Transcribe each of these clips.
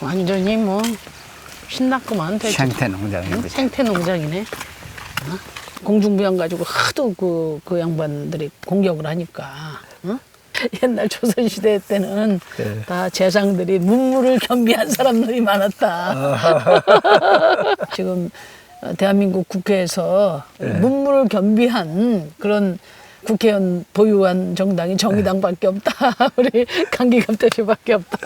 완전히 뭐 신났구만 돼지. 생태 농장입니다. 응? 생태 농장이네. 어? 공중부양 가지고 하도 그, 그 양반들이 공격을 하니까. 어? 옛날 조선시대 때는 네. 다 재상들이 문물을 겸비한 사람들이 많았다. 지금 어, 대한민국 국회에서 문물을 겸비한 그런 국회의원 보유한 정당이 정의당밖에 없다. 우리 강기갑 대표밖에 없다.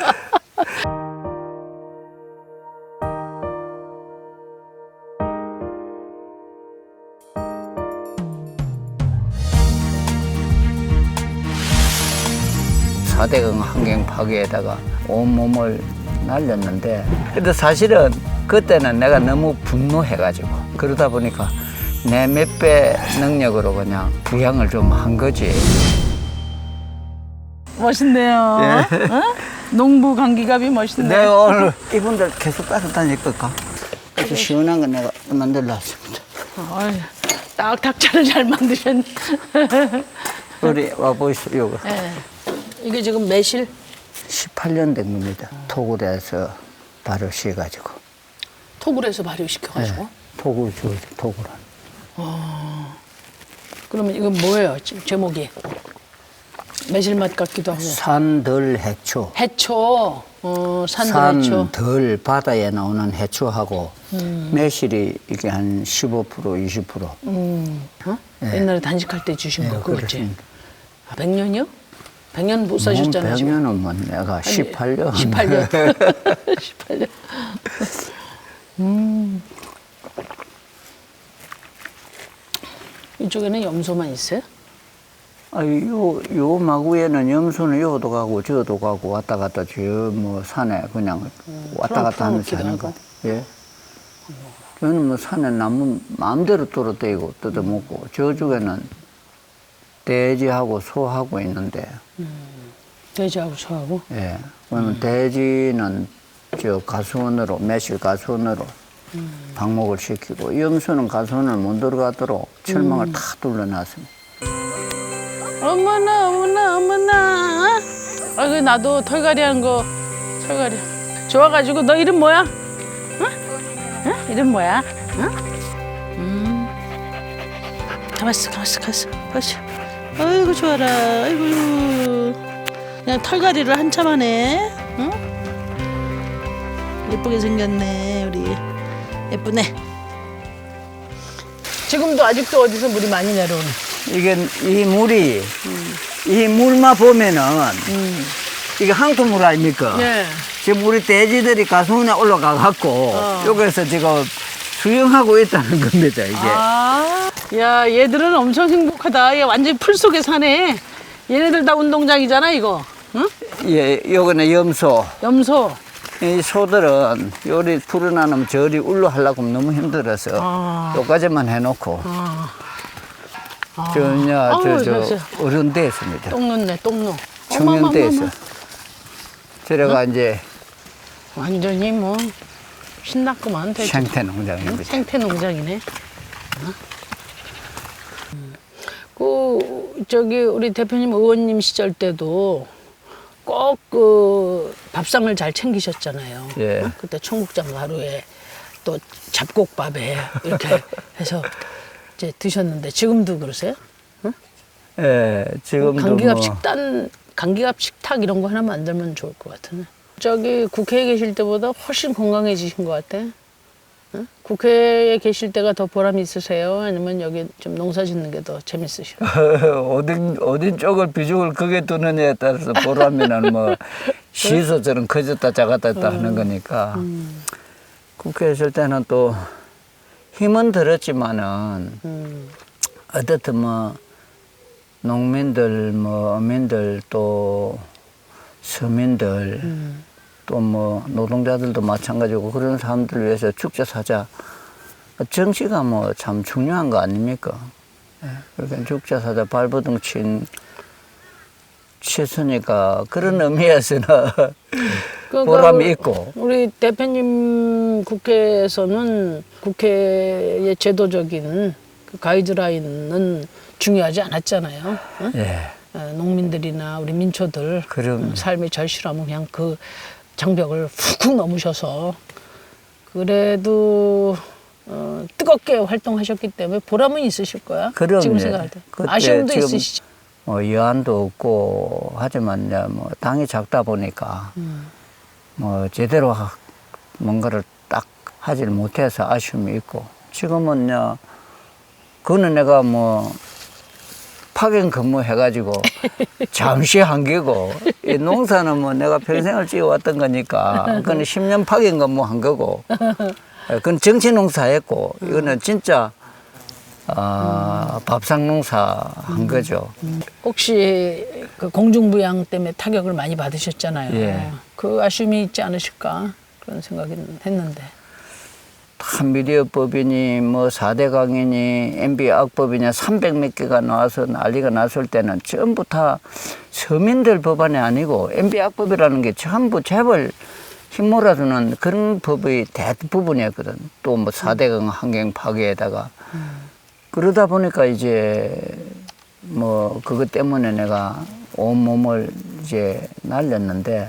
사대강 환경 파괴에다가 온몸을 날렸는데 근데 사실은 그때는 내가 너무 분노해가지고 그러다 보니까 내 몇 배 능력으로 그냥 부양을 좀 한 거지 멋있네요. 어? 농부 강기갑이 멋있네. 내가 오늘 이분들 계속 따라다닐 걸까? 아주 시원한 거 내가 만들어 놨습니다 어이, 딱 닭차를 잘 만드셨네. 우리 와보시오 요거 예. 이게 지금 매실? 18년 된 겁니다 토굴에서 톡을 해서 발효시켜가지고. 토굴 주 토굴은 그러면 이건 뭐예요? 지금 제목이? 매실맛 같기도 하고. 산들 해초 해초. 어, 산들 해초. 산들 바다에 나오는 해초하고 매실이 이게 한 15% 20% 음, 어? 옛날에 단식할 때 주신 거 네, 그거지? 그렇습니다. 아, 100년이요? 100년 못 사셨잖아요. 지금. 100년은 뭐 내가 18년 18년. 18년. 음. 이쪽에는 염소만 있어요? 아, 요, 요 마구에는 염소는 요도 가고 저도 가고 왔다 갔다 저 뭐 산에 그냥 왔다 갔다 하면서 하는 거. 하고. 예. 저는 뭐 산에 나무 마음대로 뚫어대고 뜯어먹고 저쪽에는 돼지하고 소하고 있는데 돼지하고 소하고. 예. 그러면 돼지는 저 가수원으로 매실 가수원으로 방목을 시키고 염소는 가수원을 못 들어가도록 철망을 다 둘러놨습니다. 어머나 어머나 어머나 아이고 나도 털갈이 하는 거 털갈이 좋아가지고 너 이름 뭐야? 응? 응? 이름 뭐야? 응? 음. 가만있어 가만있어 가만있어 가만있어 아이고 좋아라. 아이고. 그냥 털갈이를 한참 하네. 응? 예쁘게 생겼네 우리. 예쁘네. 지금도 아직도 어디서 물이 많이 내려오네. 이게 이 물이 이 물만 보면은 이게 항토물 아닙니까? 네. 지금 우리 돼지들이 가수원에 올라가 갖고 여기서 지금 수영하고 있다는 겁니다 이게. 아, 야, 얘들은 엄청 행복하다. 얘 완전 풀 속에 사네. 얘네들 다 운동장이잖아, 이거. 응? 예, 요거는 염소. 염소. 이 소들은 요리 풀어나면 저리 울로 하려고 하면 너무 힘들어서 아. 요까지만 해놓고 아, 저냐 아우, 저저. 어른대에 있습니다. 똥 넣네, 똥 넣어. 청년대에서. 저래가 이제 완전히 뭐, 신났구만. 생태 농장입니다. 생태 농장이네. 어? 음. 그, 저기, 우리 대표님 의원님 시절 때도 꼭 그 밥상을 잘 챙기셨잖아요. 예. 어? 그때 청국장 가루에 또 잡곡밥에 이렇게 해서 이제 드셨는데 지금도 그러세요? 예, 지금도 감기갑 뭐 식단, 감기갑 식탁 이런 거 하나 만들면 좋을 것 같으네. 저기 국회에 계실 때보다 훨씬 건강해지신 것 같아. 응? 국회에 계실 때가 더 보람이 있으세요? 아니면 여기 좀 농사 짓는 게 더 재밌으셔? 어딘 어딘 쪽을 비중을 크게 두느냐에 따라서 보라면은 뭐 시소처럼 커졌다 작았다 했다 하는 거니까 국회에 있을 때는 또 힘은 들었지만은 음, 어떻든 뭐 농민들 뭐 어민들 또 서민들 음. 또 뭐 노동자들도 마찬가지고 그런 사람들 위해서 축제 사자 정치가 뭐 참 중요한 거 아닙니까? 예, 그러니까 축제 사자 발버둥 친 치수니까 그런 의미에서는 그러니까 보람이 있고 우리 대표님 국회에서는 국회의 제도적인 그 가이드라인은 중요하지 않았잖아요. 응? 예 어, 농민들이나 우리 민초들 그럼. 음, 삶이 절실하면 그냥 그 장벽을 훅훅 넘으셔서 그래도 어, 뜨겁게 활동하셨기 때문에 보람은 있으실 거야. 그럼요. 지금 생각할 때 그때 아쉬움도 지금 있으시죠. 뭐 여한도 없고 하지만 이제 뭐 당이 작다 보니까 음. 뭐 제대로 하- 뭔가를 딱 하질 못해서 아쉬움이 있고 지금은 요 그거는 내가 뭐 파견 근무해가지고 잠시 한계고 이 농사는 뭐 내가 평생을 지어왔던 거니까 그거는 10년 파견 근무한 거고 예, 그건 정치 농사했고 이거는 진짜 아, 밥상 농사 한 거죠. 혹시 그 공중부양 때문에 타격을 많이 받으셨잖아요. 예. 그 아쉬움이 있지 않으실까 그런 생각이 했는데. 한 미디어법이니 뭐 4대 강이니 MB 악법이냐 300 몇 개가 나와서 난리가 났을 때는 전부 다 서민들 법안이 아니고 MB 악법이라는 게 전부 재벌 힘 몰아주는 그런 법의 대부분이었거든. 또 뭐 4대 강 환경 파괴에다가 그러다 보니까 이제 뭐 그것 때문에 내가 온 몸을 이제 날렸는데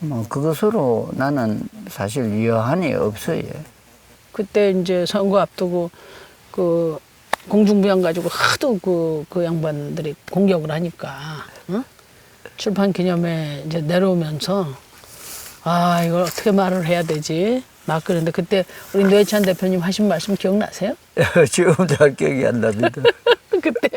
뭐 그것으로 나는 사실 여한이 없어요. 그때 이제 선거 앞두고 그 공중부양 가지고 하도 그, 그 양반들이 공격을 하니까 응? 출판 기념회 이제 내려오면서 아 이걸 어떻게 말을 해야 되지 막 그런데 그때 우리 노회찬 대표님 하신 말씀 기억나세요? 지금 잘 기억이 안 납니다. 그때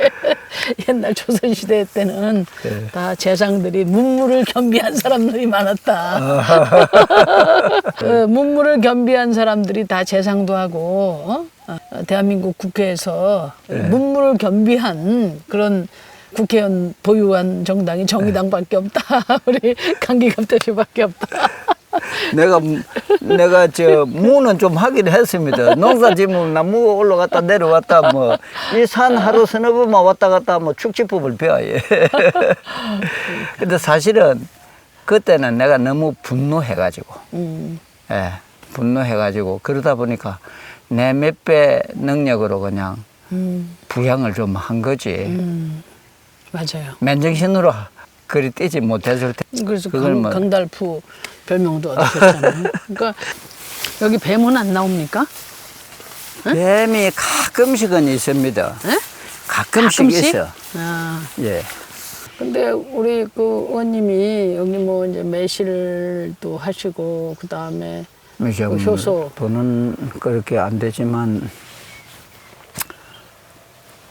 옛날 조선 시대 때는 네. 다 재상들이 문물을 겸비한 사람들이 많았다. 그 문물을 겸비한 사람들이 다 재상도 하고 어? 어, 대한민국 국회에서 문물을 겸비한 그런 국회의원 보유한 정당이 정의당밖에 없다. 우리 강기갑 대표밖에 없다. 내가 내가 저 무는 좀 하긴 했습니다. 농사 지으면 나무 올라갔다 내려왔다 뭐 이 산 하루 서너 번만 왔다 갔다 뭐 축지법을 배워요. 근데 사실은 그때는 내가 너무 분노해가지고 음, 예, 분노해가지고 그러다 보니까 내 몇 배 능력으로 그냥 음, 부양을 좀 한 거지. 음, 맞아요. 맨정신으로 그리 뛰지 못했을 때. 그래서 그걸 강, 뭐- 강달프 별명도 얻으셨잖아요. 그러니까 여기 뱀은 안 나옵니까? 뱀이 가끔씩은 있습니다. 예? 가끔씩, 가끔씩? 있어. 아, 예. 근데 우리 그 의원님이 여기 뭐 이제 매실도 하시고 그 다음에 이제 그 효소. 돈은 그렇게 안 되지만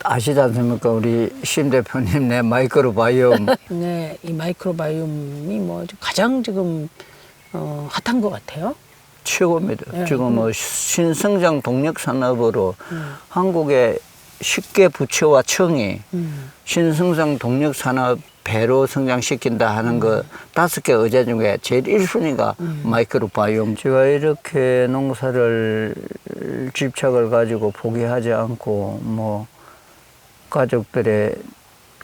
아시지 않습니까? 우리 심 대표님 내 마이크로바이옴 네, 이 마이크로바이옴이 뭐 가장 지금 어, 핫한 것 같아요. 최고입니다. 예. 지금 뭐 신성장 동력 산업으로 음. 한국의 10개 부처와 청이 음, 신성장 동력 산업 배로 성장시킨다 하는 거 다섯 개 의제 중에 제일 1순위가 마이크로바이옴. 제가 이렇게 농사를 집착을 가지고 포기하지 않고 뭐 가족들의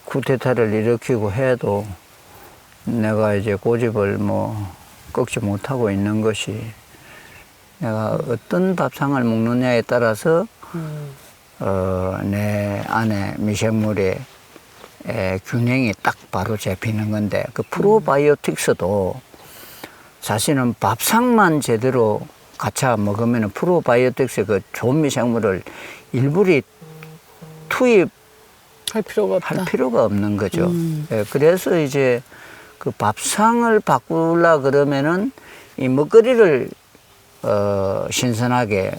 쿠데타를 일으키고 해도 내가 이제 고집을 뭐 꺾지 못하고 있는 것이 내가 어떤 밥상을 먹느냐에 따라서 음, 어, 내 안에 미생물의 에, 균형이 딱 바로 잡히는 건데 그 프로바이오틱스도 사실은 밥상만 제대로 갖춰 먹으면 프로바이오틱스 그 좋은 미생물을 일부러 투입 할할 필요가 없다. 필요가 없는 거죠. 음. 예, 그래서 이제 그 밥상을 바꾸려 그러면은 이 먹거리를 어, 신선하게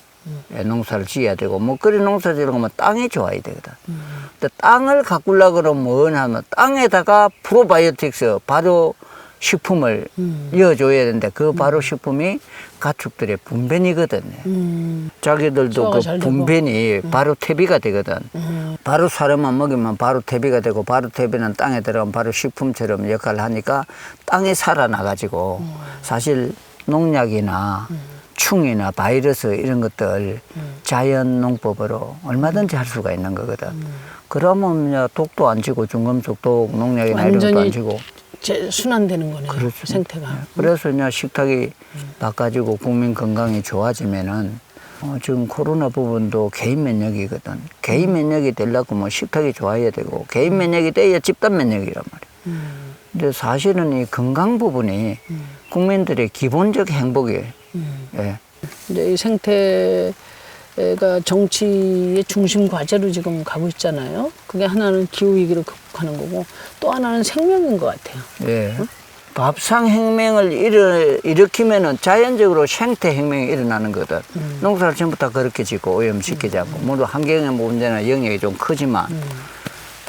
예, 농사를 지어야 되고 먹거리 농사 지으려면 땅이 좋아야 되거든. 근데 땅을 가꾸려 그러면 뭐냐면 땅에다가 프로바이오틱스 바로 식품을 음. 이어줘야 되는데 그 바로 식품이 가축들의 분변이거든요. 음, 자기들도 소화가 그 잘 되고. 분변이 바로 퇴비가 되거든. 음, 바로 사료만 먹이면 바로 퇴비가 되고 바로 퇴비는 땅에 들어가면 바로 식품처럼 역할을 하니까 땅이 살아나가지고 음. 사실 농약이나 충이나 바이러스 이런 것들 음. 자연 농법으로 얼마든지 할 수가 있는 거거든. 그러면 이제 독도 안 지고 중금속 독 농약이나 이런 것도 완전히 안 지고 제 순환되는 거네요. 그렇죠. 생태가. 그래서 이제 식탁이 바꿔지고 국민 건강이 좋아지면은 어, 지금 코로나 부분도 개인 면역이거든. 개인 면역이 되려고 뭐 식탁이 좋아야 되고 개인 면역이 돼야 집단 면역이란 말이야. 음, 근데 사실은 이 건강 부분이 국민들의 기본적 행복이 음. 예. 이제 이 생태 가 정치의 중심 과제로 지금 가고 있잖아요. 그게 하나는 기후 위기를 극복하는 거고 또 하나는 생명인 것 같아요. 예. 밥상 혁명을 일으, 일으키면은 자연적으로 생태 혁명이 일어나는 거든. 농사를 전부 다 그렇게 짓고 오염시키지 않고. 물론 환경의 문제나 영역이 좀 크지만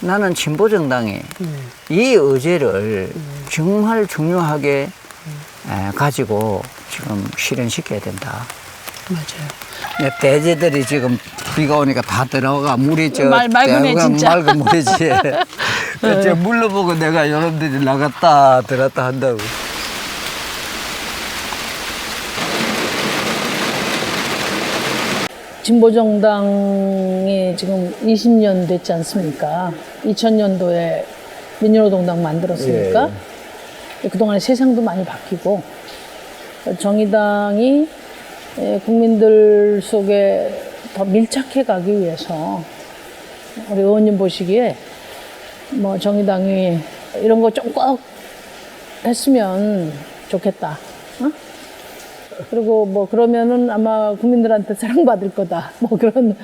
나는 진보 정당이 이 의제를 정말 중요하게 에, 가지고 지금 실현시켜야 된다. 맞아요. 네, 돼지들이 지금 비가 오니까 다 들어가 물이 저 말- 맑으네, 진짜. 맑은 물이지. 저 물로 보고 내가 여러분들이 나갔다 들었다 한다고. 진보정당이 지금 20년 됐지 않습니까? 2000년도에 민주노동당 만들었으니까 그동안에 세상도 많이 바뀌고 정의당이 에, 국민들 속에 더 밀착해 가기 위해서 우리 의원님 보시기에 뭐 정의당이 이런 거 좀 꼭 했으면 좋겠다. 어? 그리고 뭐 그러면은 아마 국민들한테 사랑받을 거다. 뭐 그런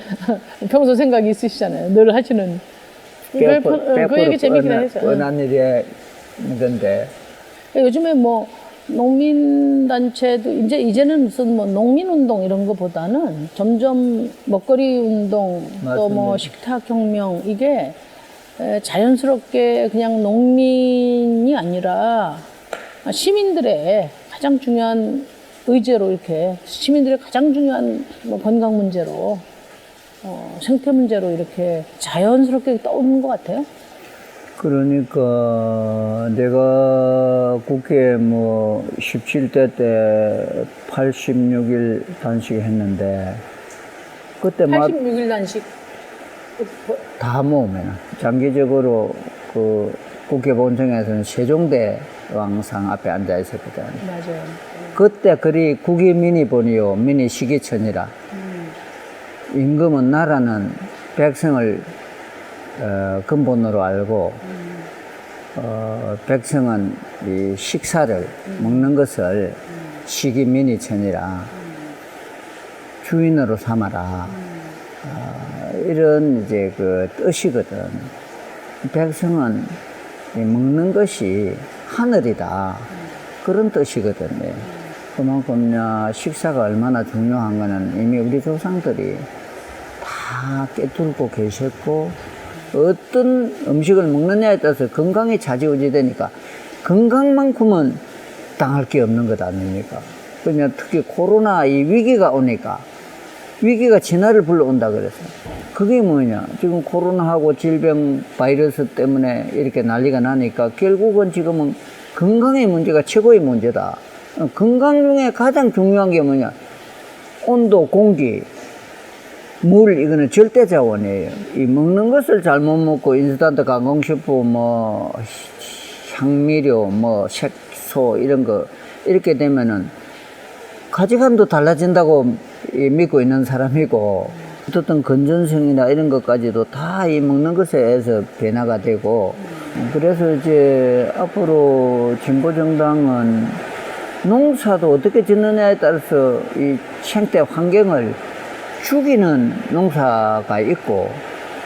평소 생각이 있으시잖아요. 늘 하시는. 그, 그, 그 얘기 재밌긴 해서. 뻔한 일이 있는데 요즘에 뭐 농민단체도 이제 이제는 무슨 뭐 농민운동 이런 거보다는 점점 먹거리 운동 또 뭐. 식탁혁명 이게 에, 자연스럽게 그냥 농민이 아니라 시민들의 가장 중요한 의제로 이렇게 시민들의 가장 중요한 뭐 건강 문제로 어, 생태 문제로 이렇게 자연스럽게 떠오르는 것 같아요. 그러니까 내가 국회 뭐 17대 때 86일 단식 했는데 그때 막 86일 단식 다 모으면 장기적으로 그 국회 본청에서는 세종대 왕상 앞에 앉아 있었거든. 맞아요. 그때 그리 국위 미니본이요 미니 시기천이라 임금은 나라는 백성을 어, 근본으로 알고 어, 백성은 이 식사를 먹는 것을 시기미니천이라 주인으로 삼아라. 어, 이런 이제 그 뜻이거든. 백성은 이 먹는 것이 하늘이다. 그런 뜻이거든요. 그만큼 야, 식사가 얼마나 중요한 거는 이미 우리 조상들이 다 깨뚫고 계셨고 어떤 음식을 먹느냐에 따라서 건강이 좌지우지되니까 건강만큼은 당할 게 없는 것 아닙니까? 그냥 특히 코로나 이 위기가 오니까 위기가 진화를 불러온다 그래서 그게 뭐냐? 지금 코로나하고 질병 바이러스 때문에 이렇게 난리가 나니까 결국은 지금은 건강의 문제가 최고의 문제다. 어, 건강 중에 가장 중요한 게 뭐냐? 온도 공기 물 이거는 절대 자원이에요. 이 먹는 것을 잘못 먹고 인스턴트 가공식품 뭐 향미료 뭐 색소 이런 거 이렇게 되면은 가치관도 달라진다고 이 믿고 있는 사람이고 어떤 건전성이나 이런 것까지도 다 이 먹는 것에 의해서 변화가 되고 그래서 이제 앞으로 진보정당은 농사도 어떻게 짓느냐에 따라서 이 생태 환경을 죽이는 농사가 있고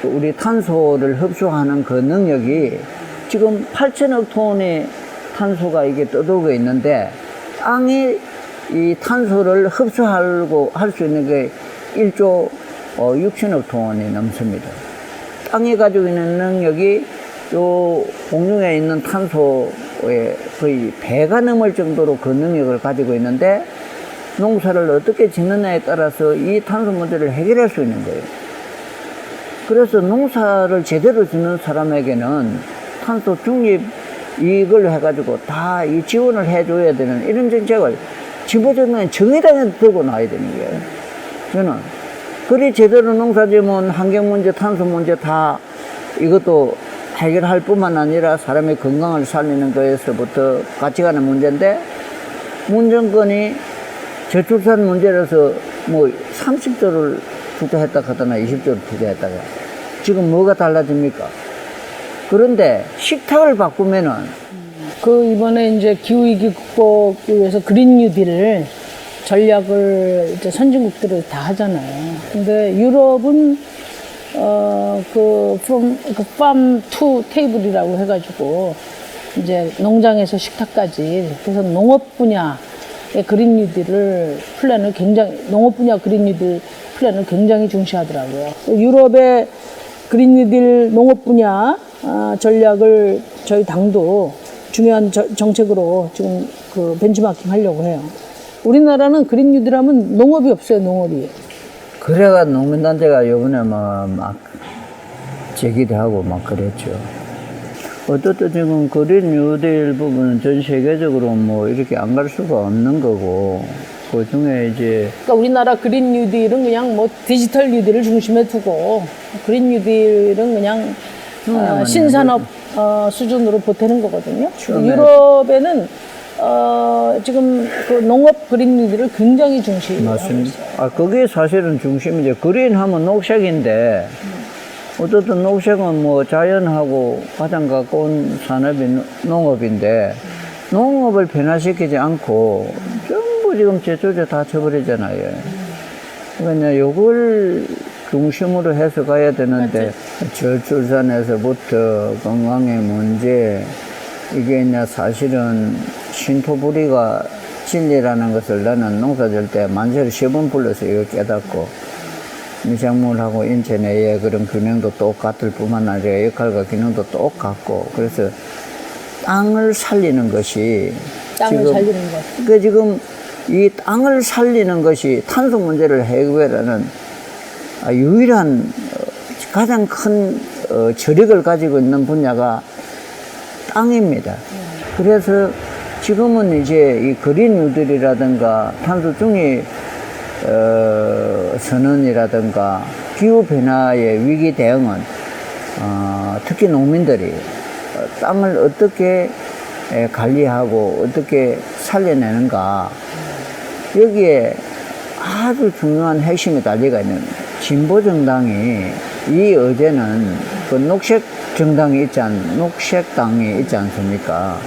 또 우리 탄소를 흡수하는 그 능력이 지금 8천억 톤의 탄소가 이게 떠돌고 있는데 땅이 이 탄소를 흡수하고 할 수 있는 게 1조 어, 6천억 톤이 넘습니다. 땅이 가지고 있는 능력이 요 공중에 있는 탄소의 거의 배가 넘을 정도로 그 능력을 가지고 있는데 농사를 어떻게 짓느냐에 따라서 이 탄소 문제를 해결할 수 있는 거예요. 그래서 농사를 제대로 짓는 사람에게는 탄소 중립 이걸 해가지고 다 이 지원을 해줘야 되는 이런 정책을 진보정당은 정의당에 들고 나와야 되는 거예요. 저는 그리 제대로 농사 지으면 환경 문제, 탄소 문제 다 이것도 해결할 뿐만 아니라 사람의 건강을 살리는 같이 가는 문제인데 문정권이 저출산 문제라서 뭐 30조를 투자했다 하더나 20조를 투자했다가 지금 뭐가 달라집니까? 그런데 식탁을 바꾸면은 그 이번에 이제 기후 위기 극복을 위해서 그린 뉴딜을 전략을 이제 선진국들이 다 하잖아요. 근데 유럽은 어그 from 그 table이라고 해가지고 이제 농장에서 식탁까지 그래서 농업 분야의 그린 뉴딜을 플랜을 굉장히 농업 분야 그린 뉴딜 플랜을 굉장히 중시하더라고요. 유럽의 그린 뉴딜 농업 분야 아, 전략을 저희 당도 중요한 저- 정책으로 지금 그 벤치마킹 하려고 해요. 우리나라는 그린 뉴딜 하면 농업이 없어요, 농업이. 그래가 농민단체가 요번에 뭐막 제기도 하고 막 그랬죠. 어떻든 지금 그린 뉴딜 부분은 전 세계적으로 뭐 이렇게 안 갈 수가 없는 거고, 그 중에 이제 그러니까 우리나라 그린 뉴딜은 그냥 뭐 디지털 뉴딜을 중심에 두고 그린 뉴딜은 그냥 어, 신산업 어, 수준으로 보태는 거거든요. 처음에- 유럽에는 어, 지금 그 농업 그린 뉴딜을 굉장히 중시하고 맞습니다. 아, 그게 사실은 중심이죠. 그린 하면 녹색인데, 어쨌든 녹색은 뭐 자연하고 가장 가까운 산업이 노- 농업인데, 농업을 변화시키지 않고, 전부 지금 제초제 다 쳐버리잖아요. 그러니까 요걸 중심으로 해서 가야 되는데, 저출산에서부터 건강의 문제, 이게 이제 사실은 신토부리가 진리라는 것을 나는 농사 질 때 만세를 세번 불러서 이거 깨닫고 미생물하고 인체 내의 그런 균형도 똑같을 뿐만 아니라 역할과 기능도 똑같고 그래서 땅을 살리는 것이 땅을 지금 살리는 것. 그 지금 이 땅을 살리는 것이 탄소 문제를 해결하는 아, 유일한 어, 가장 큰 어, 저력을 가지고 있는 분야가 땅입니다. 그래서 지금은 이제 이 그린 뉴딜이라든가 탄소 중립 어, 선언이라든가 기후 변화의 위기 대응은 어, 특히 농민들이 어, 땅을 어떻게 에, 관리하고 어떻게 살려내는가 여기에 아주 중요한 핵심이 달려가 있는 진보 정당이 이 어제는 그 녹색 정당이 있지 않, 녹색 당이 있지 않습니까?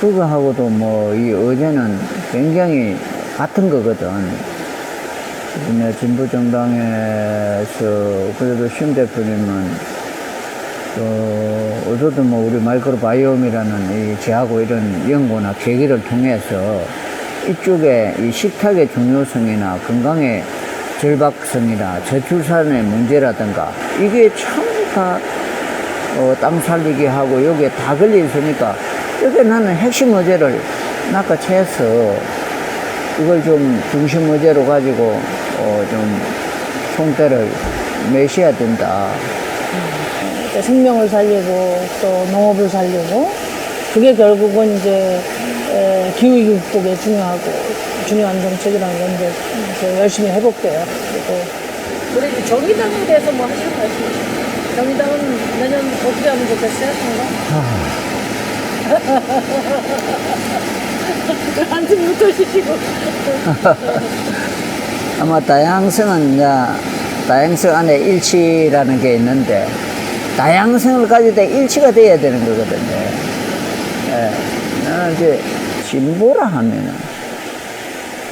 그거하고도 뭐 이 어제는 굉장히 같은 거거든. 근데 진보 정당에서 그래도 심 대표님은 어, 어쨌든 뭐 우리 마이크로바이옴이라는 이 제하고 이런 연구나 계기를 통해서 이쪽에 이 식탁의 중요성이나 건강의 절박성이나 저출산의 문제라든가 이게 전부 다 어, 땅 살리기 하고 여기에 다 걸려 있으니까 여기 나는 핵심 어제를 낚아채서 이걸 좀 중심 어제로 가지고 어, 좀 총대를 매셔야 된다. 그러니까 생명을 살리고 또 농업을 살리고 그게 결국은 이제 에, 기후위기 극복에 중요하고 중요한 정책이라는 건 이제 이제 열심히 해볼게요. 그리고 그래 정의당에 대해서 뭐 하실 말씀? 정의당은 내년 어떻게 하면 좋겠어요? 한숨부터 쉬시고 아마 다양성은 이제 다양성 안에 일치라는 게 있는데 다양성을 가질 때 일치가 돼야 되는 거거든요. 예, 나는 이제 진보라 하면은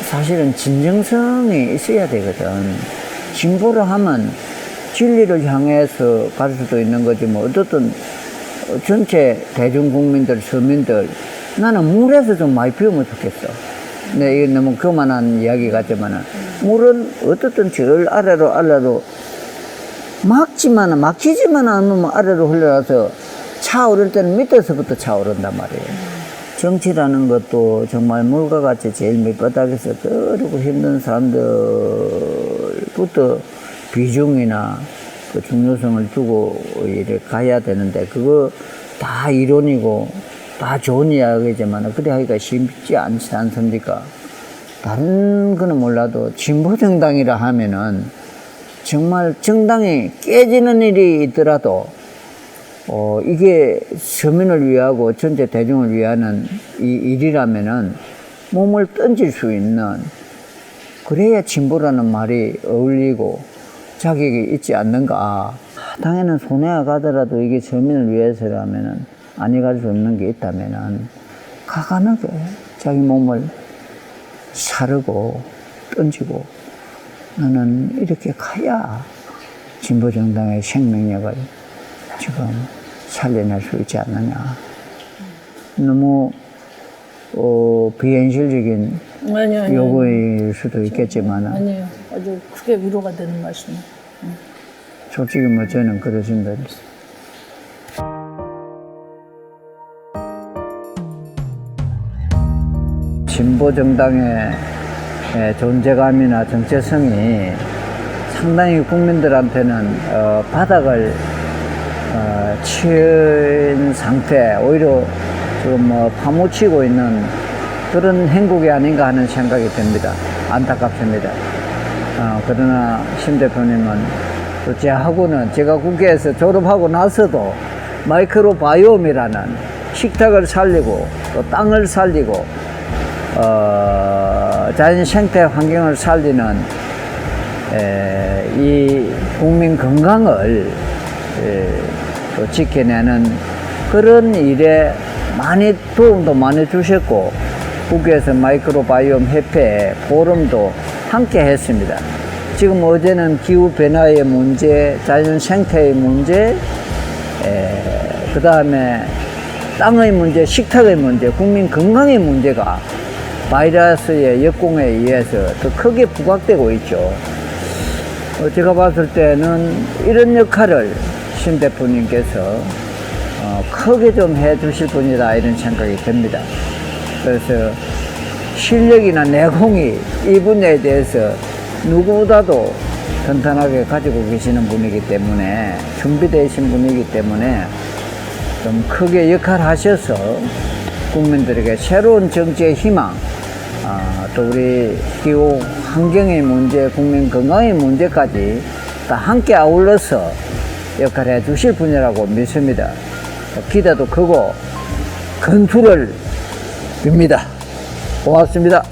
사실은 진정성이 있어야 되거든. 진보라 하면 진리를 향해서 갈 수도 있는 거지 뭐 어떻든 어, 전체 대중 국민들, 서민들 나는 물에서 좀 많이 배우면 좋겠어. 네, 이게 너무 그만한 이야기 같지만은 물은 어떻든 제일 아래로 아래로 막지만은 막히지만 않으면 아래로 흘러가서 차오를 때는 밑에서부터 차오른단 말이에요. 정치라는 것도 정말 물과 같이 제일 밑바닥에서 떠오르고 힘든 사람들부터 비중이나 그 중요성을 두고 이렇게 가야 되는데 그거 다 이론이고 다 좋은 이야기지만 그래 하기가 쉽지 않지 않습니까? 다른 거는 몰라도 진보 정당이라 하면은 정말 정당이 깨지는 일이 있더라도 어, 이게 서민을 위하고 전체 대중을 위하는 이 일이라면은 몸을 던질 수 있는 그래야 진보라는 말이 어울리고 자격이 있지 않는가. 당에는 손해가 가더라도 이게 서민을 위해서라면은 안 해갈 수 없는 게 있다면은 가관하게 자기 몸을 사르고 던지고 나는 이렇게 가야 진보정당의 생명력을 지금 살려낼 수 있지 않느냐. 너무 어, 비현실적인 아니요, 아니요. 요구일 수도 있겠지만 아니에요. 아주 크게 위로가 되는 말씀이에요. 솔직히 뭐 저는 그렇습니 진보 정당의 에, 존재감이나 정체성이 상당히 국민들한테는 어, 바닥을 어, 친 상태, 오히려 지금 뭐 파묻히고 있는 그런 행국이 아닌가 하는 생각이 듭니다. 안타깝습니다. 어, 그러나 심 대표님은 또 제하고는 제가 국회에서 졸업하고 나서도 마이크로 바이옴이라는 식탁을 살리고 또 땅을 살리고 어, 자연 생태 환경을 살리는 에, 이 국민 건강을 에, 또 지켜내는 그런 일에 많이 도움도 많이 주셨고 국회에서 마이크로바이옴 협회 포럼도 함께 했습니다. 지금 어제는 기후 변화의 문제, 자연 생태의 문제, 그 다음에 땅의 문제, 식탁의 문제, 국민 건강의 문제가 바이러스의 역공에 의해서 더 크게 부각되고 있죠. 어, 제가 봤을 때는 이런 역할을 신 대표님께서 어, 크게 좀 해주실 분이다 이런 생각이 듭니다. 그래서 실력이나 내공이 이 분야에 대해서 누구보다도 튼튼하게 가지고 계시는 분이기 때문에 준비되신 분이기 때문에 좀 크게 역할하셔서 국민들에게 새로운 정치의 희망, 아, 또 우리 기후 환경의 문제, 국민 건강의 문제까지 다 함께 아울러서 역할해 주실 분이라고 믿습니다. 기대도 크고 건투를 빕니다. 고맙습니다.